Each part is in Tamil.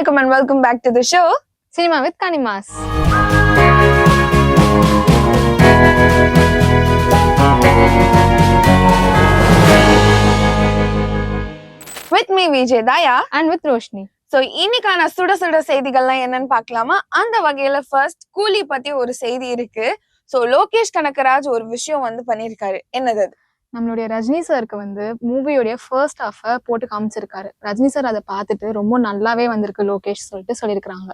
வணக்கம் and welcome back to the show cinema with கனிமாஸ் with me Vijay தாயா அண்ட் வித் ரோஷினி சோ இன்னைக்கான சுட சுட செய்திகள்லாம் என்னன்னு பார்க்கலாமா? அந்த வகையில ஃபர்ஸ்ட் கூலி பத்தி ஒரு செய்தி இருக்கு. சோ லோகேஷ் கனகராஜ் ஒரு விஷயம் வந்து பண்ணிருக்காரு என்னது அது? நம்மளுடைய ரஜினி சாருக்கு வந்து மூவியோடைய ஃபர்ஸ்ட் ஹாஃபை போட்டு காமிச்சிருக்காரு. ரஜினி சார் அதை பார்த்துட்டு ரொம்ப நல்லாவே வந்திருக்கு லோகேஷ் சொல்லிட்டு சொல்லியிருக்காங்க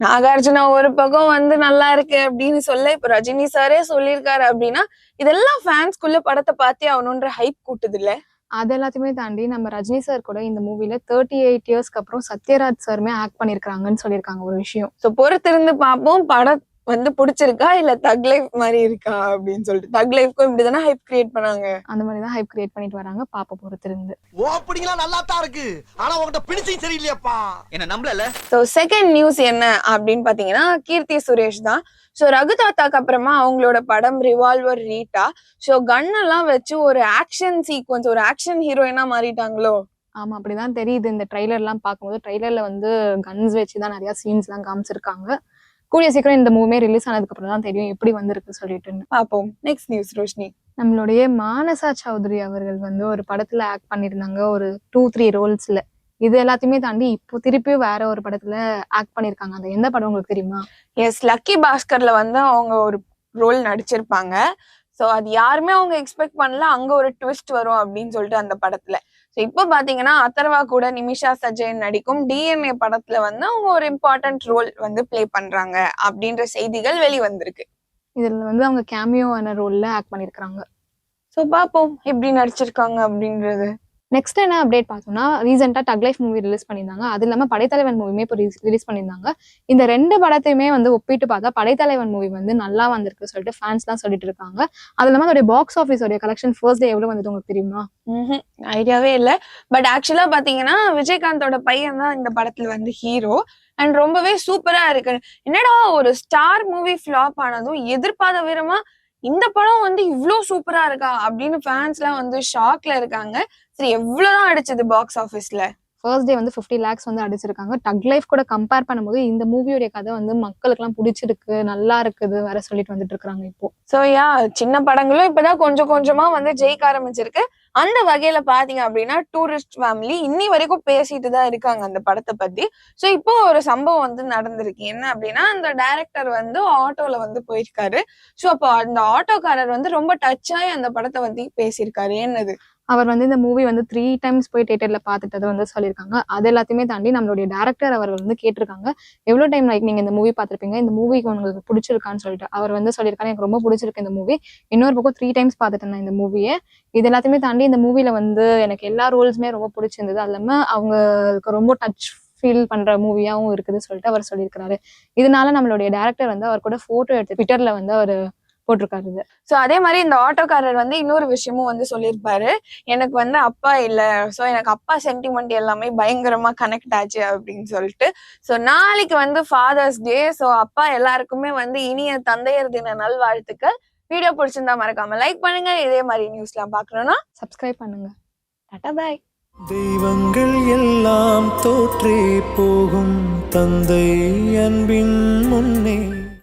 நாகார்ஜுனா ஒரு பக்கம் வந்து நல்லா இருக்கு அப்படின்னு சொல்ல இப்ப ரஜினி சாரே சொல்லியிருக்காரு அப்படின்னா இதெல்லாம் ஃபேன்ஸ்குள்ள படத்தை பார்த்தே ஆகணுன்ற ஹைப் கூட்டுது இல்ல அது எல்லாத்தையுமே தாண்டி நம்ம ரஜினி சார் கூட இந்த மூவில தேர்ட்டி எயிட் இயர்ஸ்க்கு அப்புறம் சத்யராஜ் சாருமே ஆக்ட் பண்ணியிருக்காங்கன்னு சொல்லியிருக்காங்க ஒரு விஷயம். சோ பொறுத்திருந்து பார்ப்போம். படம் வந்து பிடிச்சிருக்கா இல்ல தக் லைஃப் மாதிரி இருக்கா அப்படின்னு சொல்லிட்டு? தக் லைஃப்க்கும் இப்படிதானே ஹைப் கிரியேட் பண்ணாங்க? அந்த மாதிரி தான் ஹைப் கிரியேட் பண்ணிட்டு வராங்க பாப்ப பொறுத்திருந்து. ஓப்பனிங்லாம் நல்லா தான் இருக்கு. ஆனா உங்ககிட்ட பிடிச்சும் சரியில்லையாப்பா. என்ன நம்பலல ஸோ செகண்ட் நியூஸ் என்ன அப்படின்னு பாத்தீங்கன்னா கீர்த்தி சுரேஷ் தான். ஸோ ரகு தாத்தாக்கு அப்புறமா அவங்களோட படம் ரிவால்வர் ரீட்டா ஸோ கன் எல்லாம் வச்சு ஒரு ஆக்ஷன் சீக்வன்ஸ் ஒரு ஆக்ஷன் ஹீரோயினா மாறிட்டாங்களோ? ஆமா அப்படிதான் தெரியுது. இந்த ட்ரைலர் எல்லாம் பார்க்கும்போது ட்ரைலர்ல வந்து கன்ஸ் வச்சு தான் நிறைய சீன்ஸ் எல்லாம் காமிச்சிருக்காங்க. கூடிய சீக்கிரம் இந்த மூவிமே ரிலீஸ் ஆனதுக்கு அப்புறம் தான் தெரியும் எப்படி வந்திருக்கு சொல்லிட்டுன்னு பாப்போம். Next news Roshini. நம்மளுடைய மானசா சௌத்ரி அவர்கள் வந்து ஒரு படத்துல ஆக்ட் பண்ணியிருந்தாங்க. ஒரு டூ த்ரீ ரோல்ஸ்ல இது எல்லாத்தையுமே தாண்டி இப்போ திருப்பியும் வேற ஒரு படத்துல ஆக்ட் பண்ணிருக்காங்க அது எந்த படம் உங்களுக்கு தெரியுமா? எஸ் லக்கி பாஸ்கர்ல வந்து அவங்க ஒரு ரோல் நடிச்சிருப்பாங்க. ஸோ அது யாருமே அவங்க எக்ஸ்பெக்ட் பண்ணல. அங்க ஒரு ட்விஸ்ட் வரும் அப்படின்னு சொல்லிட்டு அந்த படத்துல. ஸோ இப்போ பாத்தீங்கன்னா அத்தர்வா கூட நிமிஷா சஜயன் நடிக்கும் டிஎன்ஏ படத்துல வந்து அவங்க ஒரு இம்பார்ட்டன்ட் ரோல் வந்து ப்ளே பண்றாங்க அப்படின்ற செய்திகள் வெளிவந்திருக்கு. இதுல வந்து அவங்க கேமியோவான ரோல்ல ஆக்ட் பண்ணிருக்காங்க ஸோ பார்ப்போம் எப்படி நடிச்சிருக்காங்க அப்படின்றது. நெக்ஸ்ட் என்ன அப்டேட் பார்த்தோம்னா ரீசெண்டாக டக் லைஃப் மூவி ரிலீஸ் பண்ணியிருந்தாங்க. அது இல்லாமல் படைத்தலைவன் மூவியுமே இப்போ ரிலீஸ் பண்ணியிருந்தாங்க. இந்த ரெண்டு படத்தையுமே வந்து ஒப்பிட்டு பார்த்தா படைத்தலைவன் மூவி வந்து நல்லா வந்திருக்கு சொல்லிட்டு ஃபேன்ஸ்லாம் சொல்லிட்டு இருக்காங்க. அது இல்லாமல் அதோடைய பாக்ஸ் ஆஃபீஸோடைய கலெக்ஷன் ஃபர்ஸ்ட் டே எவ்வளோ வந்தது உங்களுக்கு தெரியுமா? ஐடியாவே இல்லை. பட் ஆக்சுவலா பார்த்தீங்கன்னா விஜயகாந்தோட பையன் தான் இந்த படத்தில் வந்து ஹீரோ அண்ட் ரொம்பவே சூப்பராக இருக்கு. என்னடா ஒரு ஸ்டார் மூவி ஃப்ளாப் ஆனதும் எதிர்பார்த்த விதமாக இந்த படம் வந்து இவ்வளோ சூப்பரா இருக்கா அப்படின்னு ஃபேன்ஸ்லாம் வந்து ஷாக்ல இருக்காங்க. சரி எவ்வளவுதான் அடிச்சது பாக்ஸ் ஆபீஸ்ல ஃபர்ஸ்ட் டே வந்து ஃபிஃப்டி லேக்ஸ் வந்து அடிச்சிருக்காங்க. டக் லைஃப் கூட கம்பேர் பண்ணும்போது இந்த மூவியோடைய கதை வந்து மக்களுக்குலாம் பிடிச்சிருக்கு நல்லா இருக்குது வேற சொல்லிட்டு வந்துட்டு இருக்காங்க இப்போ. சோ யா சின்ன படங்களும் இப்பதான் கொஞ்சம் கொஞ்சமா வந்து ஜெயிக்க ஆரம்பிச்சிருக்கு. அந்த வகையில பாத்தீங்க அப்படின்னா டூரிஸ்ட் ஃபேமிலி இன்னி வரைக்கும் பேசிட்டு தான் இருக்காங்க அந்த படத்தை பத்தி. சோ இப்போ ஒரு சம்பவம் வந்து நடந்திருக்கு. என்ன அப்படின்னா அந்த டைரக்டர் வந்து ஆட்டோல வந்து போயிருக்காரு. சோ அப்போ அந்த ஆட்டோக்காரர் வந்து ரொம்ப டச் ஆகி அந்த படத்தை வந்து பேசியிருக்காரு. என்னது? அவர் வந்து இந்த மூவி வந்து த்ரீ டைம்ஸ் போய் தேட்டரில் பார்த்துட்டது வந்து சொல்லியிருக்காங்க. அது எல்லாத்தையுமே தாண்டி நம்மளுடைய டேரக்டர் அவர்கள் வந்து கேட்டிருக்காங்க. எவ்வளோ டைம் லைக் நீங்கள் இந்த மூவி பார்த்துருப்பீங்க? இந்த மூவிக்கு உங்களுக்கு பிடிச்சிருக்கான்னு சொல்லிட்டு அவர் வந்து சொல்லியிருக்காரு. எனக்கு ரொம்ப பிடிச்சிருக்கு இந்த மூவி இன்னொரு பக்கம் த்ரீ டைம்ஸ் பார்த்துட்டேன் நான் இந்த மூவியை இது எல்லாத்தையுமே தாண்டி இந்த மூவியில் வந்து எனக்கு எல்லா ரோல்ஸுமே ரொம்ப பிடிச்சிருந்தது. அது இல்லாமல் அவங்களுக்கு ரொம்ப டச் ஃபீல் பண்ற மூவியாவும் இருக்குது சொல்லிட்டு அவர் சொல்லியிருக்கிறாரு. இதனால நம்மளுடைய டேரக்டர் வந்து அவர் கூட போட்டோ எடுத்து ட்விட்டர்ல வந்து அவர் போட்டிருக்காரு ஸோ அதே மாதிரி இந்த ஆட்டோக்காரர் வந்து இன்னொரு விஷயமும் வந்து சொல்லியிருப்பாரு. எனக்கு வந்து அப்பா இல்லை. ஸோ எனக்கு அப்பா சென்டிமெண்ட் எல்லாமே பயங்கரமா கனெக்ட் ஆச்சு அப்படின்னு சொல்லிட்டு. ஸோ நாளைக்கு வந்து ஃபாதர்ஸ் டே ஸோ அப்பா எல்லாருக்குமே வந்து இனிய தந்தையர் தின நல்வாழ்த்துக்கள். வீடியோ பிடிச்சிருந்தா மறக்காம லைக் பண்ணுங்க. இதே மாதிரி நியூஸ்லாம் பார்க்கணும்னா சப்ஸ்கிரைப் பண்ணுங்க. டாடா பாய். தெய்வங்கள் எல்லாம் தோற்றே போகும் தந்தை அன்பின் முன்னே.